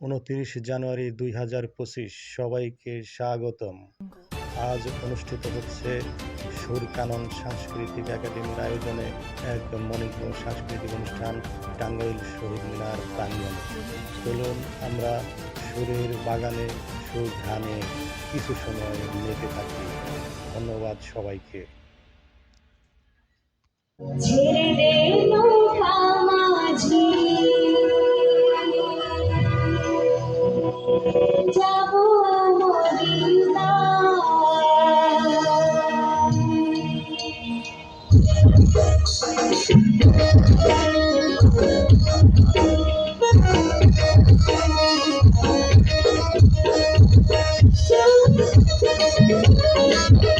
উনত্রিশ জানুয়ারি দুই হাজার পঁচিশ সবাইকে স্বাগতম। আজ অনুষ্ঠিত হচ্ছে সুর কানন সাংস্কৃতিক একাডেমির আয়োজনে এক মণিপুর সাংস্কৃতিক অনুষ্ঠান, টাঙ্গাইল শহীদ মিনার প্রাঙ্গণে। চলুন আমরা সুরের বাগানে সুঘ্রাণে কিছু সময় মেতে থাকি। ধন্যবাদ সবাইকে। যাব মদিনা तेरे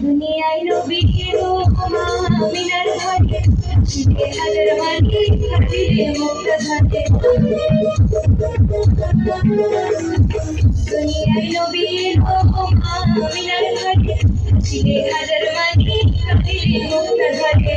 দুনিয়ায় ও মিনার শিখে হাজার মাটি হাজিরে মুক্ত থাকে দুনিয়ায় ও মিনার শিখে হাজার মাটি হাজিরে মুক্ত থাকে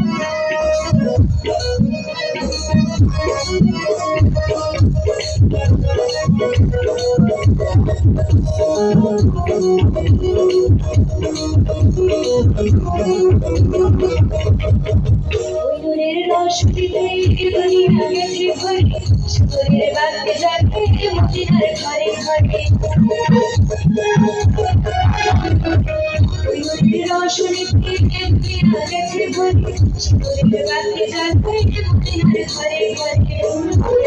নূরের রোশনীতে দুনিয়া গেছে ভরে শহরের বাড়তে যাতে মদিনার ঘরে ঘরে। যাতে মদিনার ঘরে ঘরে।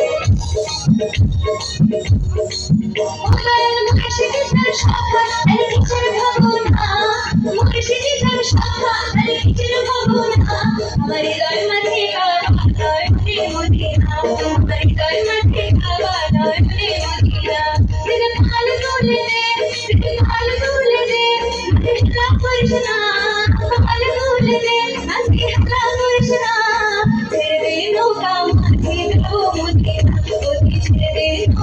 ওখানে মুর্শিদি